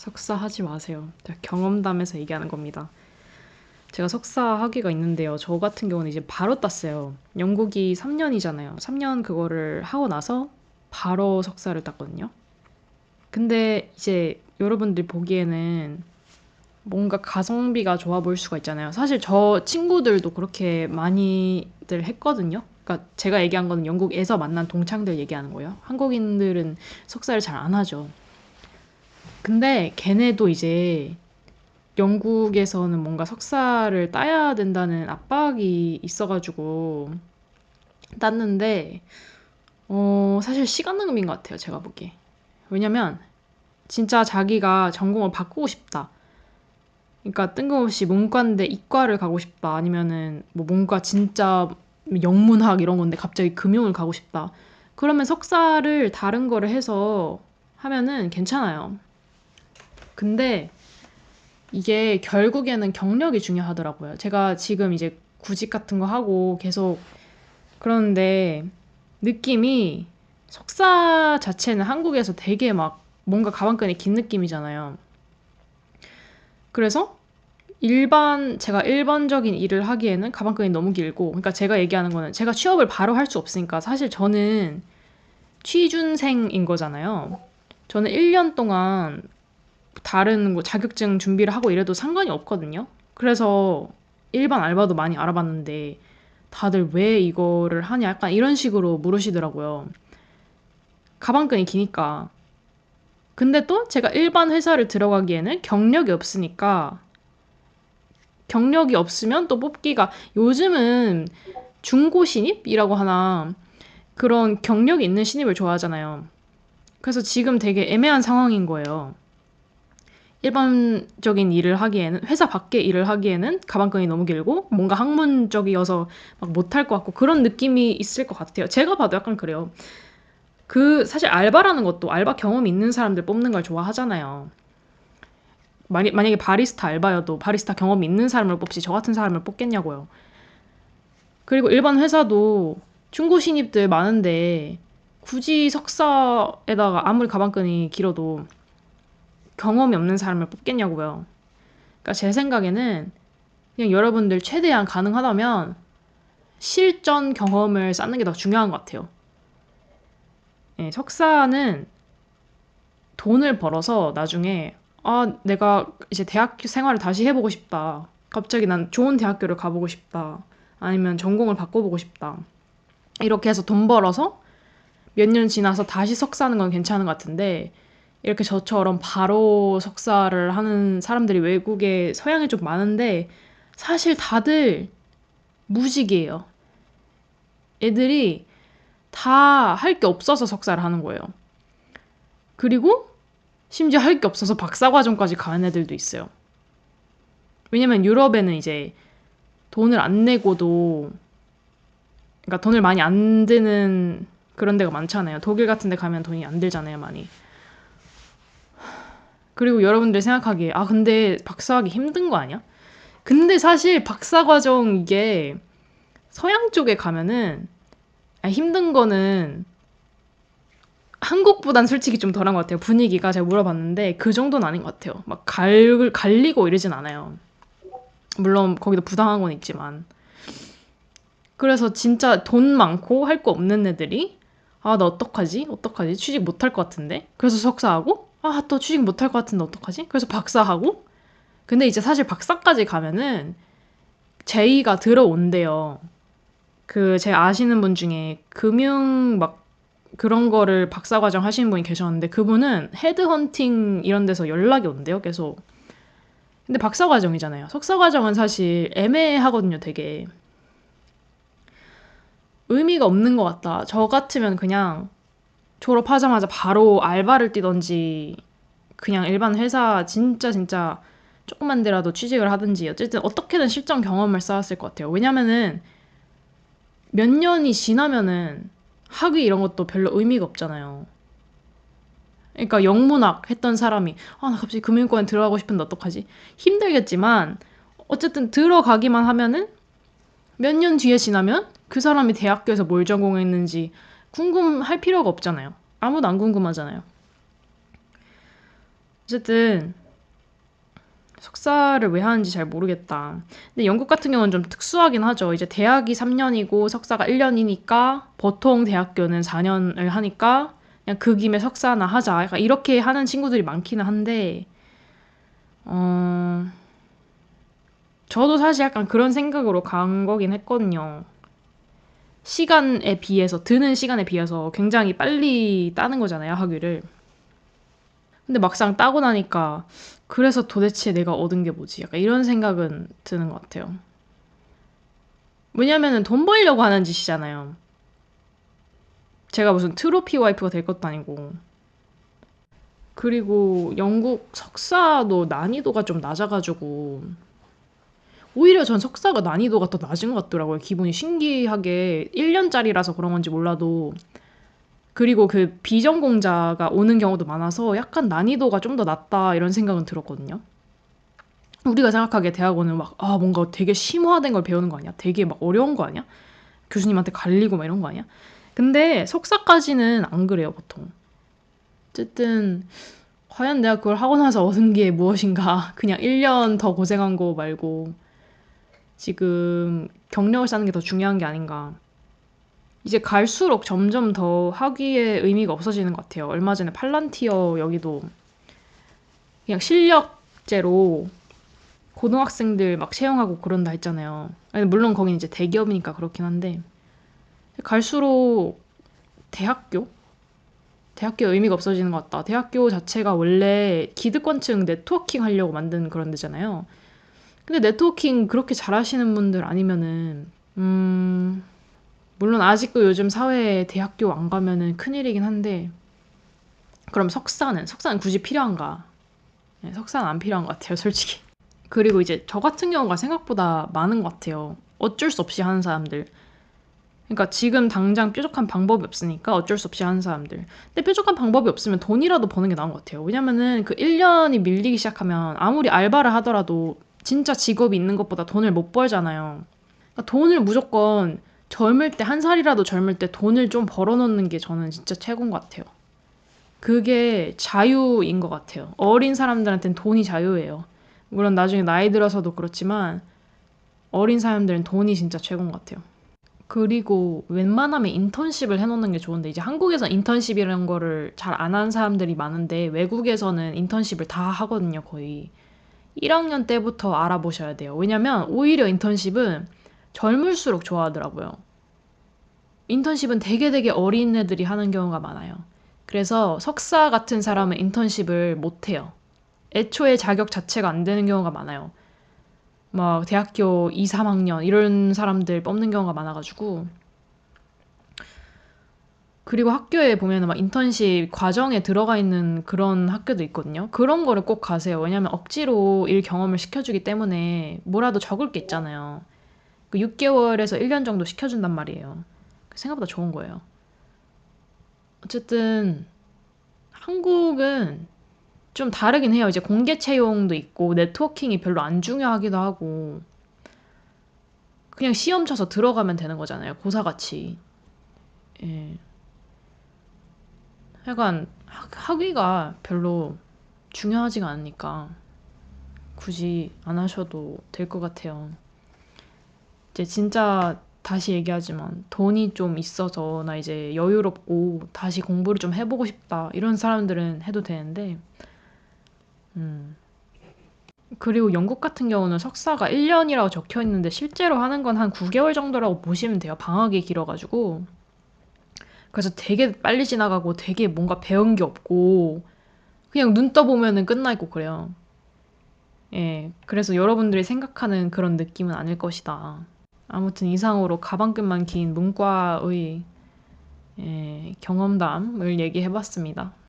석사 하지 마세요. 경험담에서 얘기하는 겁니다. 제가 석사 학위가 있는데요. 저 같은 경우는 이제 바로 땄어요. 영국이 3년이잖아요. 3년 그거를 하고 나서 바로 석사를 땄거든요. 근데 이제 여러분들 보기에는 뭔가 가성비가 좋아 보일 수가 있잖아요. 사실 저 친구들도 그렇게 많이들 했거든요. 그러니까 제가 얘기한 거는 영국에서 만난 동창들 얘기하는 거예요. 한국인들은 석사를 잘 안 하죠. 근데 걔네도 이제 영국에서는 뭔가 석사를 따야 된다는 압박이 있어가지고 땄는데 어, 사실 시간 낭비인 것 같아요. 제가 보기에. 왜냐면 진짜 자기가 전공을 바꾸고 싶다. 그러니까 뜬금없이 문과인데 이과를 가고 싶다. 아니면은 뭐 문과 진짜 영문학 이런 건데 갑자기 금융을 가고 싶다. 그러면 석사를 다른 거를 해서 하면은 괜찮아요. 근데 이게 결국에는 경력이 중요하더라고요. 제가 지금 이제 구직 같은 거 하고 계속 그러는데 느낌이 석사 자체는 한국에서 되게 막 뭔가 가방끈이 긴 느낌이잖아요. 그래서 일반 제가 일반적인 일을 하기에는 가방끈이 너무 길고 그러니까 제가 얘기하는 거는 제가 취업을 바로 할 수 없으니까 사실 저는 취준생인 거잖아요. 저는 1년 동안 다른 뭐 자격증 준비를 하고 이래도 상관이 없거든요. 그래서 일반 알바도 많이 알아봤는데 다들 왜 이거를 하냐 약간 이런 식으로 물으시더라고요. 가방끈이 기니까. 근데 또 제가 일반 회사를 들어가기에는 경력이 없으니까 경력이 없으면 또 뽑기가 요즘은 중고 신입이라고 하나 그런 경력이 있는 신입을 좋아하잖아요. 그래서 지금 되게 애매한 상황인 거예요. 일반적인 일을 하기에는 회사 밖에 일을 하기에는 가방끈이 너무 길고 뭔가 학문적이어서 막 못할 것 같고 그런 느낌이 있을 것 같아요. 제가 봐도 약간 그래요. 그 사실 알바라는 것도 알바 경험이 있는 사람들 뽑는 걸 좋아하잖아요. 만약, 만약에 바리스타 알바여도 바리스타 경험이 있는 사람을 뽑지 저 같은 사람을 뽑겠냐고요. 그리고 일반 회사도 중고 신입들 많은데 굳이 석사에다가 아무리 가방끈이 길어도 경험이 없는 사람을 뽑겠냐고요. 그러니까 제 생각에는 그냥 여러분들 최대한 가능하다면 실전 경험을 쌓는 게 더 중요한 것 같아요. 네, 석사는 돈을 벌어서 나중에 아, 내가 이제 대학교 생활을 다시 해보고 싶다. 갑자기 난 좋은 대학교를 가보고 싶다. 아니면 전공을 바꿔보고 싶다. 이렇게 해서 돈 벌어서 몇 년 지나서 다시 석사하는 건 괜찮은 것 같은데 이렇게 저처럼 바로 석사를 하는 사람들이 외국에 서양에 좀 많은데 사실 다들 무직이에요. 애들이 다 할 게 없어서 석사를 하는 거예요. 그리고 심지어 할 게 없어서 박사 과정까지 가는 애들도 있어요. 왜냐면 유럽에는 이제 돈을 안 내고도 그러니까 돈을 많이 안 드는 그런 데가 많잖아요. 독일 같은 데 가면 돈이 안 들잖아요, 많이. 그리고 여러분들 생각하기에 아 근데 박사하기 힘든 거 아니야? 근데 사실 박사 과정 이게 서양 쪽에 가면은 아, 힘든 거는 한국보단 솔직히 좀 덜한 것 같아요. 분위기가 제가 물어봤는데 그 정도는 아닌 것 같아요. 막 갈, 갈리고 이러진 않아요. 물론 거기도 부당한 건 있지만. 그래서 진짜 돈 많고 할 거 없는 애들이 아, 나 어떡하지? 어떡하지? 취직 못 할 것 같은데? 그래서 석사하고 아, 또 취직 못할 것 같은데 어떡하지? 그래서 박사하고 근데 이제 사실 박사까지 가면은 제의가 들어온대요. 그 제 아시는 분 중에 금융 막 그런 거를 박사 과정 하시는 분이 계셨는데 그분은 헤드헌팅 이런 데서 연락이 온대요, 계속. 근데 박사 과정이잖아요. 석사 과정은 사실 애매하거든요, 되게. 의미가 없는 것 같다. 저 같으면 그냥 졸업하자마자 바로 알바를 뛰던지 그냥 일반 회사 진짜 진짜 조금만 데라도 취직을 하든지 어쨌든 어떻게든 실전 경험을 쌓았을 것 같아요. 왜냐면은 몇 년이 지나면은 학위 이런 것도 별로 의미가 없잖아요. 그러니까 영문학 했던 사람이 아 나 갑자기 금융권에 들어가고 싶은데 어떡하지? 힘들겠지만 어쨌든 들어가기만 하면은 몇 년 뒤에 지나면 그 사람이 대학교에서 뭘 전공했는지 궁금할 필요가 없잖아요. 아무도 안 궁금하잖아요. 어쨌든 석사를 왜 하는지 잘 모르겠다. 근데 영국 같은 경우는 좀 특수하긴 하죠. 이제 대학이 3년이고 석사가 1년이니까 보통 대학교는 4년을 하니까 그냥 그 김에 석사나 하자. 약간 이렇게 하는 친구들이 많기는 한데, 어, 저도 사실 약간 그런 생각으로 간 거긴 했거든요. 시간에 비해서, 드는 시간에 비해서 굉장히 빨리 따는 거잖아요, 학위를. 근데 막상 따고 나니까 그래서 도대체 내가 얻은 게 뭐지? 약간 이런 생각은 드는 것 같아요. 왜냐면은 돈 벌려고 하는 짓이잖아요. 제가 무슨 트로피 와이프가 될 것도 아니고. 그리고 영국 석사도 난이도가 좀 낮아가지고 오히려 전 석사가 난이도가 더 낮은 것 같더라고요. 기분이 신기하게 1년짜리라서 그런 건지 몰라도 그리고 그 비전공자가 오는 경우도 많아서 약간 난이도가 좀 더 낮다 이런 생각은 들었거든요. 우리가 생각하기에 대학원은 막, 아, 뭔가 되게 심화된 걸 배우는 거 아니야? 되게 막 어려운 거 아니야? 교수님한테 갈리고 막 이런 거 아니야? 근데 석사까지는 안 그래요, 보통. 어쨌든, 과연 내가 그걸 하고 나서 얻은 게 무엇인가? 그냥 1년 더 고생한 거 말고, 지금 경력을 쌓는 게 더 중요한 게 아닌가. 이제 갈수록 점점 더 학위의 의미가 없어지는 것 같아요. 얼마 전에 팔란티어 여기도 그냥 실력제로 고등학생들 막 채용하고 그런다 했잖아요. 물론 거긴 이제 대기업이니까 그렇긴 한데 갈수록 대학교? 대학교 의미가 없어지는 것 같다. 대학교 자체가 원래 기득권층 네트워킹 하려고 만든 그런 데잖아요. 근데 네트워킹 그렇게 잘하시는 분들 아니면은 음 물론 아직도 요즘 사회에 대학교 안 가면은 큰일이긴 한데 그럼 석사는 석사는 굳이 필요한가? 네, 석사는 안 필요한 것 같아요, 솔직히. 그리고 이제 저 같은 경우가 생각보다 많은 것 같아요. 어쩔 수 없이 하는 사람들. 그러니까 지금 당장 뾰족한 방법이 없으니까 어쩔 수 없이 하는 사람들. 근데 뾰족한 방법이 없으면 돈이라도 버는 게 나은 것 같아요. 왜냐면은 그 1년이 밀리기 시작하면 아무리 알바를 하더라도 진짜 직업이 있는 것보다 돈을 못 벌잖아요. 그러니까 돈을 무조건 젊을 때, 한 살이라도 젊을 때 돈을 좀 벌어놓는 게 저는 진짜 최고인 것 같아요. 그게 자유인 것 같아요. 어린 사람들한테는 돈이 자유예요. 물론 나중에 나이 들어서도 그렇지만 어린 사람들은 돈이 진짜 최고인 것 같아요. 그리고 웬만하면 인턴십을 해놓는 게 좋은데 이제 한국에서 인턴십이라는 거를 잘 안 하는 사람들이 많은데 외국에서는 인턴십을 다 하거든요, 거의. 1학년 때부터 알아보셔야 돼요. 왜냐면 오히려 인턴십은 젊을수록 좋아하더라고요. 인턴십은 되게 되게 어린 애들이 하는 경우가 많아요. 그래서 석사 같은 사람은 인턴십을 못 해요. 애초에 자격 자체가 안 되는 경우가 많아요. 막 대학교 2, 3학년 이런 사람들 뽑는 경우가 많아가지고 그리고 학교에 보면은 막 인턴십 과정에 들어가 있는 그런 학교도 있거든요. 그런 거를 꼭 가세요. 왜냐면 억지로 일 경험을 시켜주기 때문에 뭐라도 적을 게 있잖아요. 그 6개월에서 1년 정도 시켜준단 말이에요. 생각보다 좋은 거예요. 어쨌든 한국은 좀 다르긴 해요. 이제 공개 채용도 있고 네트워킹이 별로 안 중요하기도 하고 그냥 시험 쳐서 들어가면 되는 거잖아요. 고사같이. 예. 약간 학위가 별로 중요하지가 않으니까 굳이 안 하셔도 될 것 같아요. 이제 진짜 다시 얘기하지만 돈이 좀 있어서 나 이제 여유롭고 다시 공부를 좀 해보고 싶다 이런 사람들은 해도 되는데 음. 그리고 영국 같은 경우는 석사가 1년이라고 적혀 있는데 실제로 하는 건 한 9개월 정도라고 보시면 돼요. 방학이 길어가지고 그래서 되게 빨리 지나가고 되게 뭔가 배운 게 없고 그냥 눈 떠보면은 끝나 있고 그래요 예 그래서 여러분들이 생각하는 그런 느낌은 아닐 것이다 아무튼 이상으로 가방끈만 긴 문과의 예, 경험담을 얘기해봤습니다.